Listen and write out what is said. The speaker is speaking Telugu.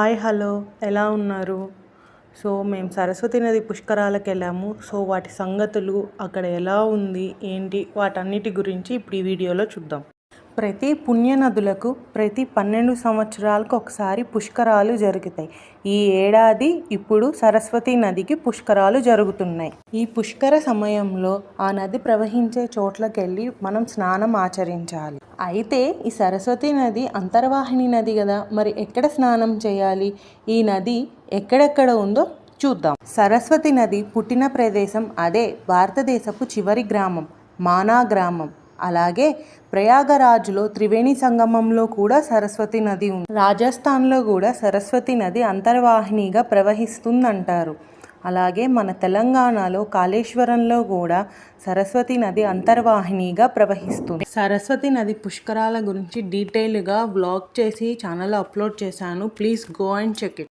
Hi hello. ఎలా ఉన్నారు? సో మేము సరస్వతి నది పుష్కరాలకు వెళ్ళాము సో వాటి సంగతులు అక్కడ ఎలా ఉంది ఏంటి వాటన్నిటి గురించి ఇప్పుడు ఈ వీడియోలో చూద్దాం. ప్రతి పుణ్య నదులకు ప్రతి పన్నెండు సంవత్సరాలకు ఒకసారి పుష్కరాలు జరుగుతాయి. ఈ ఏడాది ఇప్పుడు సరస్వతి నదికి పుష్కరాలు జరుగుతున్నాయి. ఈ పుష్కర సమయంలో ఆ నది ప్రవహించే చోట్లకెళ్ళి మనం స్నానం ఆచరించాలి. అయితే ఈ సరస్వతి నది అంతర్వాహిని నది కదా మరి ఎక్కడ స్నానం చేయాలి? ఈ నది ఎక్కడెక్కడ ఉందో చూద్దాం. సరస్వతి నది పుట్టిన ప్రదేశం అదే భారతదేశపు చివరి గ్రామం మానా గ్రామం. అలాగే ప్రయాగరాజ్లో త్రివేణి సంగమంలో కూడా సరస్వతి నది ఉంది. రాజస్థాన్లో కూడా సరస్వతి నది అంతర్వాహినిగా ప్రవహిస్తుందంటారు. అలాగే మన తెలంగాణలో కాళేశ్వరంలో కూడా సరస్వతి నది అంతర్వాహినిగా ప్రవహిస్తుంది. సరస్వతి నది పుష్కరాల గురించి డీటెయిల్గా బ్లాగ్ చేసి ఛానల్ అప్లోడ్ చేశాను. Please go and check it.